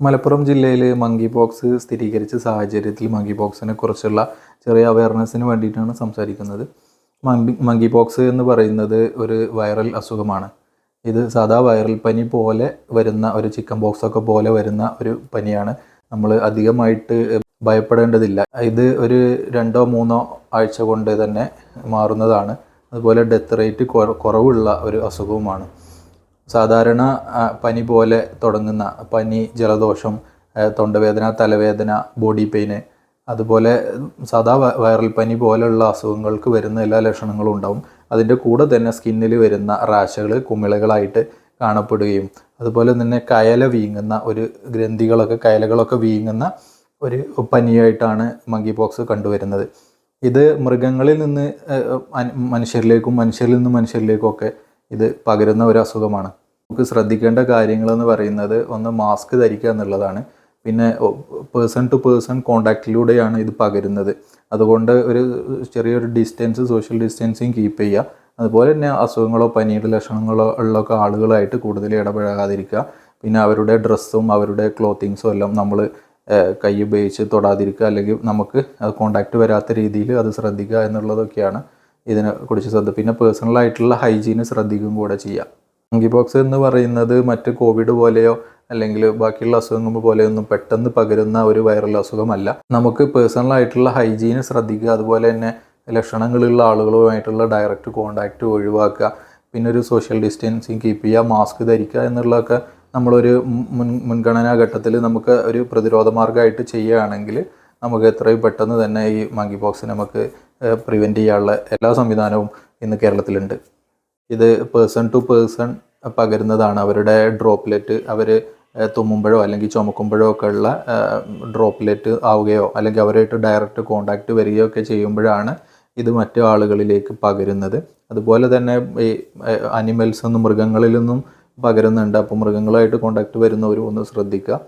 മലപ്പുറം ജില്ലയിൽ monkey box സ്ഥിരീകരിച്ച സാഹചര്യത്തിൽ മങ്കി ബോക്സിനെ കുറിച്ചുള്ള ചെറിയ അവയർനെസ്സിന് വേണ്ടിയിട്ടാണ് സംസാരിക്കുന്നത്. മങ്കി മങ്കി ബോക്സ് എന്ന് പറയുന്നത് ഒരു വൈറൽ അസുഖമാണ്. ഇത് സാധാ വൈറൽ പനി പോലെ വരുന്ന ഒരു ചിക്കൻ ബോക്സ് ഒക്കെ പോലെ വരുന്ന ഒരു പനിയാണ്. നമ്മൾ അധികമായിട്ട് ഭയപ്പെടേണ്ടതില്ല. ഇത് ഒരു രണ്ടോ മൂന്നോ ആഴ്ച കൊണ്ട് തന്നെ മാറുന്നതാണ്. അതുപോലെ ഡെത്ത് റേറ്റ് കുറവുള്ള ഒരു അസുഖവുമാണ്. സാധാരണ പനി പോലെ തുടങ്ങുന്ന പനി ജലദോഷം തൊണ്ടവേദന തലവേദന ബോഡി പെയിന് അതുപോലെ സാധാ വൈറൽ പനി പോലെയുള്ള അസുഖങ്ങൾക്ക് വരുന്ന എല്ലാ ലക്ഷണങ്ങളും ഉണ്ടാവും. അതിന്റെ കൂടെ തന്നെ സ്കിന്നിൽ വരുന്ന റാഷുകൾ കുമിളകളായിട്ട് കാണപ്പെടുകയും അതുപോലെ തന്നെ കയല വീങ്ങുന്ന ഒരു ഗ്രന്ഥികളൊക്കെ കയലകളൊക്കെ വീങ്ങുന്ന ഒരു പനിയായിട്ടാണ് മങ്കി പോക്സ് കണ്ടുവരുന്നത്. ഇത് മൃഗങ്ങളിൽ നിന്ന് മനുഷ്യരിലേക്കും മനുഷ്യരിൽ നിന്ന് മനുഷ്യരിലേക്കും ഒക്കെ ഇത് പകരുന്ന ഒരു അസുഖമാണ്. നമുക്ക് ശ്രദ്ധിക്കേണ്ട കാര്യങ്ങൾ എന്ന് പറയുന്നത് ഒന്ന് മാസ്ക് ധരിക്കുക എന്നുള്ളതാണ്. പിന്നെ പേഴ്സൺ ടു പേഴ്സൺ കോണ്ടാക്റ്റിലൂടെയാണ് ഇത് പകരുന്നത്. അതുകൊണ്ട് ഒരു ചെറിയൊരു ഡിസ്റ്റൻസ് സോഷ്യൽ ഡിസ്റ്റൻസിങ് കീപ്പ് ചെയ്യുക. അതുപോലെ തന്നെ അസുഖങ്ങളോ പനിയുടെ ലക്ഷണങ്ങളോ ഉള്ളൊക്കെ ആളുകളായിട്ട് കൂടുതൽ ഇടപഴകാതിരിക്കുക. പിന്നെ അവരുടെ ഡ്രസ്സും അവരുടെ ക്ലോത്തിങ്സും എല്ലാം നമ്മൾ കൈ ഉപയോഗിച്ച് തൊടാതിരിക്കുക. അല്ലെങ്കിൽ നമുക്ക് കോണ്ടാക്റ്റ് വരാത്ത രീതിയിൽ അത് ശ്രദ്ധിക്കുക എന്നുള്ളതൊക്കെയാണ് ഇതിനെ കുറിച്ച് ശ്രദ്ധ. പിന്നെ പേഴ്സണലായിട്ടുള്ള ഹൈജീന് ശ്രദ്ധിക്കുകയും കൂടെ ചെയ്യാം മങ്കി പോക്സ് എന്ന് പറയുന്നത് മറ്റ് കോവിഡ് പോലെയോ അല്ലെങ്കിൽ ബാക്കിയുള്ള അസുഖങ്ങൾ പോലെയൊന്നും പെട്ടെന്ന് പകരുന്ന ഒരു വൈറൽ അസുഖമല്ല. നമുക്ക് പേഴ്സണൽ ആയിട്ടുള്ള ഹൈജീന് ശ്രദ്ധിക്കുക അതുപോലെ തന്നെ ലക്ഷണങ്ങളുള്ള ആളുകളുമായിട്ടുള്ള ഡയറക്റ്റ് കോണ്ടാക്റ്റ് ഒഴിവാക്കുക പിന്നെ ഒരു സോഷ്യൽ ഡിസ്റ്റൻസിങ് കീപ്പ് ചെയ്യുക മാസ്ക് ധരിക്കുക എന്നുള്ളതൊക്കെ നമ്മളൊരു മുൻ മുൻഗണനാ ഘട്ടത്തിൽ നമുക്ക് ഒരു പ്രതിരോധ മാർഗമായിട്ട് ചെയ്യുകയാണെങ്കിൽ നമുക്ക് എത്രയും പെട്ടെന്ന് തന്നെ ഈ മങ്കി പോക്സ് നമുക്ക് പ്രിവെന്റ് ചെയ്യാനുള്ള എല്ലാ സംവിധാനവും ഇന്ന് കേരളത്തിലുണ്ട്. ഇത് പേഴ്സൺ ടു പേഴ്സൺ പകരുന്നതാണ്. അവരുടെ ഡ്രോപ്പ്ലെറ്റ് അവർ തുമ്മുമ്പോഴോ അല്ലെങ്കിൽ ചുമക്കുമ്പോഴോ ഒക്കെ ഉള്ള ഡ്രോപ്ലെറ്റ് ആവുകയോ അല്ലെങ്കിൽ അവരായിട്ട് ഡയറക്റ്റ് കോണ്ടാക്റ്റ് വരികയോ ഒക്കെ ചെയ്യുമ്പോഴാണ് ഇത് മറ്റു ആളുകളിലേക്ക് പകരുന്നത്. അതുപോലെ തന്നെ ഈ അനിമൽസ് ഒന്നും മൃഗങ്ങളിൽ നിന്നും പകരുന്നുണ്ട്. അപ്പോൾ മൃഗങ്ങളായിട്ട് കോണ്ടാക്റ്റ് വരുന്നവരും ഒന്ന് ശ്രദ്ധിക്കുക.